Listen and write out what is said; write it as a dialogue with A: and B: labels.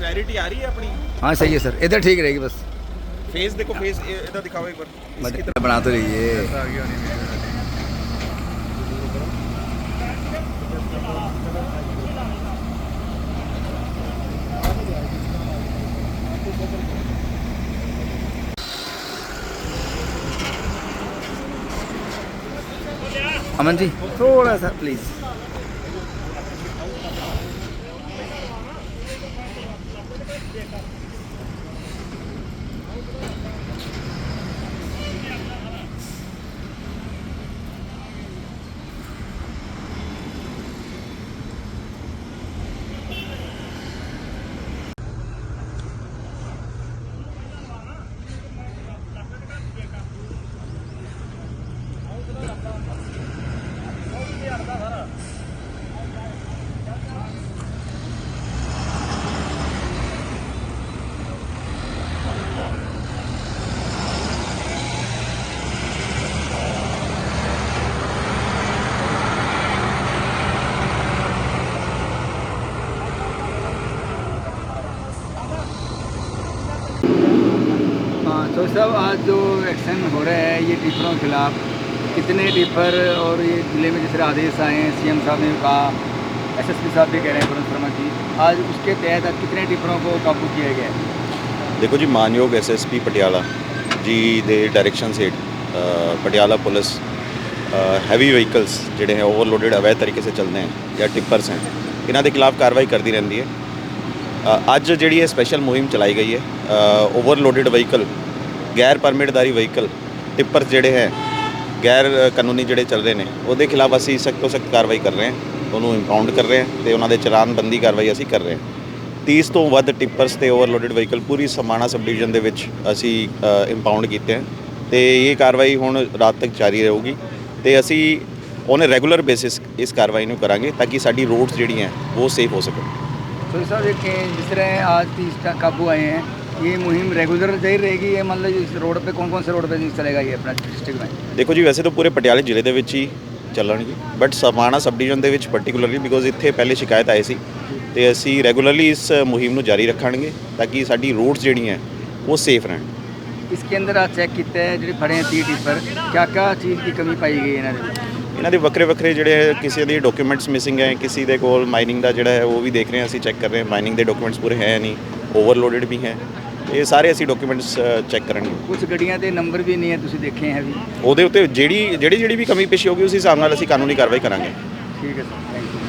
A: Clarity ਆ ਰਹੀ ਹੈ ਆਪਣੀ
B: हाँ सही है सर इधर ठीक रहेगी बस
A: ਫੇਸ ਦੇਖੋ ਫੇਸ ਇਹਦਾ ਦਿਖਾਓ ਇੱਕ ਵਾਰ इसकी
B: मत- तरफ- बना तो रहिए अमन जी थोड़ा सा प्लीज़ तो सब आज जो एक्शन हो रहा है ये टिप्परों के खिलाफ कितने टिप्पर और ये जिले में जिस आदेश आए हैं सीएम साहब ने कहा एसएसपी साहब भी कह रहे हैं पुलिस शर्मा जी आज उसके तहत आज कितने टिप्परों को काबू किया गया है
C: ਦੇਖੋ ਜੀ ਮਾਨਯੋਗ ਐਸਐਸਪੀ ਪਟਿਆਲਾ ਜੀ ਦੇ ਡਾਇਰੈਕਸ਼ਨ ਹੇਠ ਅ, ਪਟਿਆਲਾ ਪੁਲਿਸ ਹੈਵੀ ਵਹੀਕਲਸ ਜਿਹੜੇ ਹੈ ਓਵਰਲੋਡਡ ਅਵੈਧ ਤਰੀਕੇ ਸੇ ਚੱਲਦੇ ਹਨ ਜਾਂ ਟਿੱਪਰਸ ਹਨ ਇਹਨਾਂ ਦੇ ਖਿਲਾਫ ਕਾਰਵਾਈ ਕਰਦੀ ਰਹਿੰਦੀ ਹੈ ਅ, ਅੱਜ ਜਿਹੜੀ ਇਹ ਸਪੈਸ਼ਲ ਮੁਹਿੰਮ ਚਲਾਈ ਗਈ ਹੈ ਓਵਰਲੋਡਡ ਵਹੀਕਲ ਗੈਰ ਪਰਮਿਟਦਾਰੀ ਵਹੀਕਲ, ਟਿੱਪਰ ਜਿਹੜੇ ਹੈ, ਗੈਰ ਕਾਨੂੰਨੀ ਜਿਹੜੇ ਚੱਲ ਰਹੇ ਨੇ, ਉਹਦੇ ਖਿਲਾਫ ਅਸੀਂ ਸਖਤ ਤੋਂ ਸਖਤ ਕਾਰਵਾਈ ਕਰ ਰਹੇ ਹਾਂ, ਉਹਨੂੰ ਇੰਪਾਊਂਡ ਕਰ ਰਹੇ ਹਾਂ ਤੇ ਉਹਨਾਂ ਦੇ ਚਲਾਨਬੰਦੀ ਕਾਰਵਾਈ ਅਸੀਂ ਕਰ ਰਹੇ ਹਾਂ। 30 ਤੋਂ ਵੱਧ ਟਿੱਪਰਸ ਤੇ ਓਵਰਲੋਡਡ ਵਹੀਕਲ ਪੂਰੀ ਸਮਾਣਾ ਸਬ ਡਿਵੀਜ਼ਨ ਦੇ ਵਿੱਚ ਅਸੀਂ ਇੰਪਾਊਂਡ ਕੀਤੇ ਹਨ ਤੇ ਇਹ ਕਾਰਵਾਈ ਹੁਣ ਰਾਤ ਤੱਕ ਜਾਰੀ ਰਹੂਗੀ ਤੇ ਅਸੀਂ ਉਹਨੇ ਰੈਗੂਲਰ ਬੇਸਿਸ ਇਸ ਕਾਰਵਾਈ ਨੂੰ ਕਰਾਂਗੇ ਤਾਂ ਕਿ ਸਾਡੀ ਰੋਡਸ ਜਿਹੜੀਆਂ, ਉਹ ਸੇਫ ਹੋ ਸਕਣ।
B: ਸੋ ਸਾਹਿਬ, ਦੇਖੇ ਜਿਸ ਤਰ੍ਹਾਂ ਆਜ 30 ਕਾਬੂ ਆਏ ਹਨ ये मुहिम रेगुलर जारी रहेगी ये मतलब इस रोड पे कौन कौन से रोड पे चलेगा ये अपना डिस्ट्रिक्ट में
C: ਦੇਖੋ ਜੀ ਵੈਸੇ ਤਾਂ ਪੂਰੇ ਪਟਿਆਲੇ ਜ਼ਿਲ੍ਹੇ ਦੇ ਵਿੱਚ ਹੀ ਚੱਲਣਗੇ ਬਟ ਸਮਾਣਾ ਸਬ ਡਿਵੀਜ਼ਨ ਦੇ ਵਿੱਚ ਪਾਰਟਿਕੂਲਰਲੀ ਬਿਕੋਜ਼ ਇੱਥੇ ਪਹਿਲੇ ਸ਼ਿਕਾਇਤ ਆਈ ਸੀ ਤੇ ਅਸੀਂ ਰੈਗੂਲਰਲੀ ਇਸ ਮੁਹਿੰਮ ਨੂੰ ਜਾਰੀ ਰੱਖਾਂਗੇ ਤਾਂ ਕਿ ਸਾਡੀ ਰੋਡਸ ਜਿਹੜੀਆਂ ਉਹ ਸੇਫ ਰਹਿਣ
B: इसके अंदर आज चेक किया है जो फड़े हैं तीस टिप्पर क्या क्या चीज़ की कमी पाई गई है इन्होंने
C: ਇਹਨਾਂ ਦੇ ਵੱਖਰੇ ਵੱਖਰੇ ਜਿਹੜੇ ਹੈ, ਕਿਸੇ ਦੇ ਡਾਕੂਮੈਂਟਸ ਮਿਸਿੰਗ ਹੈ ਕਿਸੇ ਦੇ ਕੋਲ ਮਾਈਨਿੰਗ ਦਾ ਜਿਹੜਾ ਹੈ ਉਹ ਵੀ ਦੇਖ ਰਹੇ ਹਾਂ ਅਸੀਂ ਚੈੱਕ ਕਰ ਰਹੇ ਹਾਂ ਮਾਈਨਿੰਗ ਦੇ ਡਾਕੂਮੈਂਟਸ ਪੂਰੇ ਹੈ ਨਹੀਂ ਓਵਰਲੋਡਡ ਵੀ ਹੈ ਇਹ ਸਾਰੇ ਅਸੀਂ ਡਾਕੂਮੈਂਟਸ ਚੈੱਕ ਕਰਾਂਗੇ
B: ਕੁਝ ਗੱਡੀਆਂ ਦੇ ਨੰਬਰ ਵੀ ਨਹੀਂ ਹੈ ਤੁਸੀਂ ਦੇਖੇ ਹੈ ਵੀ।
C: ਉਹਦੇ ਉੱਤੇ ਜਿਹੜੀ ਜਿਹੜੀ ਜਿਹੜੀ ਵੀ ਕਮੀ ਪੇਸ਼ੀ ਹੋਗੀ ਉਸ ਹਿਸਾਬ ਨਾਲ ਅਸੀਂ ਕਾਨੂੰਨੀ ਕਾਰਵਾਈ ਕਰਾਂਗੇ।
B: ਠੀਕ ਹੈ ਸਰ